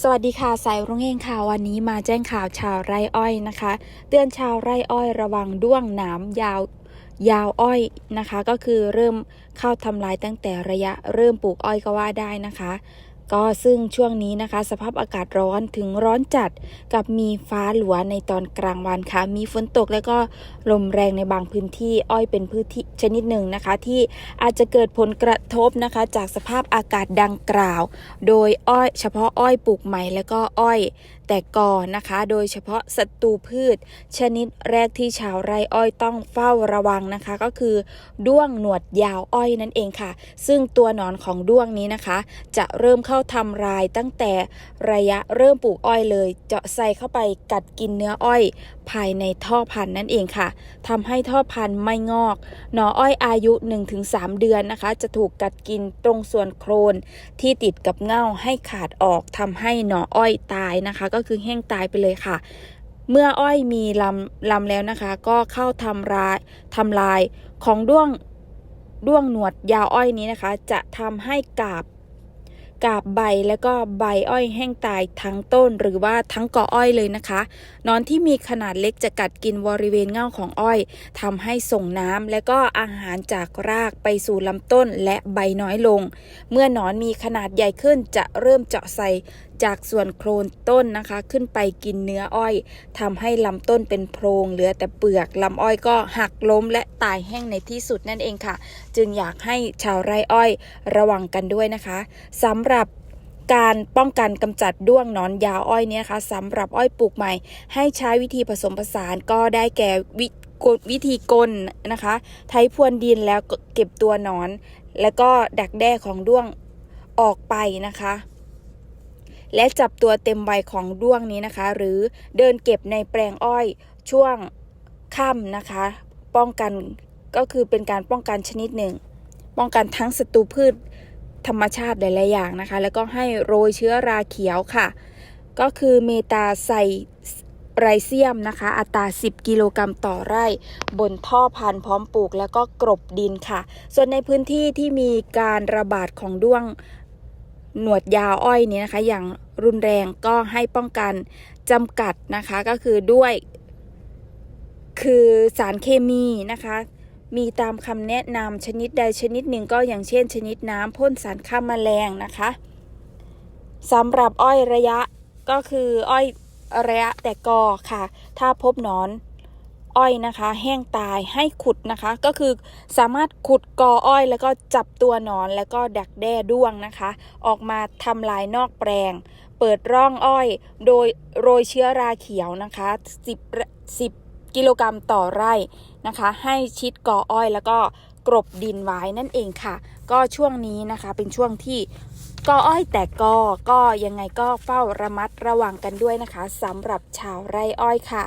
สวัสดีค่ะ สายรุ่งเองค่ะ วันนี้มาแจ้งข่าวชาวไร่อ้อยนะคะ เตือนชาวไร่อ้อยระวังด้วงหนามยาวยาวอ้อยนะคะ ก็คือเริ่มเข้าทำลายตั้งแต่ระยะเริ่มปลูกอ้อยก็ว่าได้นะคะ ก็ซึ่งช่วงนี้นะคะ สภาพอากาศร้อนถึงร้อนจัดกับมีฟ้าหลัวในตอนกลางวันค่ะ มีฝนตกและก็ลมแรงในบางพื้นที่อ้อยเป็นพื้นที่ชนิดหนึ่งนะคะ ที่อาจจะเกิดผลกระทบนะคะ จากสภาพอากาศดังกล่าว โดยอ้อย เฉพาะอ้อยปลูกใหม่แล้วก็อ้อยแต่ก่อนนะคะ โดยเฉพาะศัตรูพืช ชนิดแรกที่ชาวไร่อ้อยต้องเฝ้าระวังนะคะ ก็คือด้วงหนวดยาวอ้อยนั่นเองค่ะ ซึ่งตัวหนอนของด้วงนี้นะคะ จะเริ่มเข้าทำลายตั้งแต่ระยะเริ่มปลูกอ้อยเลย เจาะใส่เข้าไปกัดกินเนื้ออ้อย ภายในท่อพันธุ์นั่นเองค่ะทำให้ท่อพันธุ์ไม่งอก หน่ออ้อยอายุ 1-3 เดือนนะคะ จะถูกกัดกินตรงส่วนโครนที่ติดกับเง่าให้ขาดออกทำให้หน่ออ้อยตายนะคะ ก็คือแห้งตายไปเลยค่ะเมื่ออ้อยมีลำลำแล้วนะคะ ก็เข้าทำลายทำลายของด้วงด้วงหนวดยาวอ้อยนี้นะคะ จะทำให้กาบ กาบใบและก็ใบอ้อยแห้งตายทั้งต้นหรือว่าทั้งกออ้อยเลยนะคะ นอนที่มีขนาดเล็กจะกัดกินบริเวณเง่าของอ้อยทำให้ส่งน้ำและก็อาหารจากรากไปสู่ลำต้นและใบน้อยลง เมื่อหนอนมีขนาดใหญ่ขึ้นจะเริ่มเจาะใส่จากส่วนโคลนต้นนะคะ ขึ้นไปกินเนื้ออ้อยทำให้ลำต้นเป็นโพรงเหลือแต่เปลือกลำอ้อยก็หักล้มและตายแห้งในที่สุดนั่นเองค่ะ จึงอยากให้ชาวไร่อ้อยระวังกันด้วยนะคะสำหรับการป้องกันกำจัดด้วงนอนยาวอ้อยเนี่ยคะสำหรับอ้อยปลูกใหม่ ให้ใช้วิธีผสมผสานก็ได้แก่วิวิธีกลนะคะไถพรวนดินแล้วเก็บตัวนอน แล้วก็ดักแด้ของด้วงออกไปนะคะ และจับตัวเต็มใบของด้วงนี้นะคะ หรือเดินเก็บในแปลงอ้อยช่วงค่ำนะคะ ป้องกันก็คือเป็นการป้องกันชนิดหนึ่ง ป้องกันทั้งศัตรูพืชธรรมชาติหลาย ๆ อย่างนะคะ แล้วก็ให้โรยเชื้อราเขียวค่ะ ก็คือเมตาไซไรเซียมนะคะ อัตรา 10 กิโลกรัมต่อไร่ บนท่อพันธุ์พร้อมปลูกแล้วก็กรบดินค่ะ ส่วนในพื้นที่ที่มีการระบาดของด้วงหนวดยาวอ้อยนี้นะคะ อย่าง รุนแรงก็ให้ป้องกันจำกัดนะคะก็คือด้วย คือสารเคมีนะคะมีตามคำแนะนำชนิดใดชนิดหนึ่งก็อย่างเช่น ชนิดน้ำพ่นสารฆ่าแมลงนะคะสำหรับอ้อยระยะก็คืออ้อยระยะแต่กอค่ะ ถ้าพบหนอนอ้อยนะคะ แห้งตายให้ขุดนะคะ ก็คือสามารถขุดกออ้อยแล้วก็จับตัวหนอนแล้วก็ดักแด้ด้วงนะคะ ออกมาทำลายนอกแปลง เปิดร่องอ้อย โดยโรยเชื้อราเขียวนะคะ10 10กิโลกรัมต่อไร่นะคะ ให้ชิดกออ้อยแล้วก็กรบดินไว้นั่นเองค่ะ ก็ช่วงนี้นะคะเป็นช่วงที่กออ้อยแต่กอก็ยังไงก็เฝ้าระมัดระวังกันด้วยนะคะสำหรับชาวไร่อ้อยค่ะ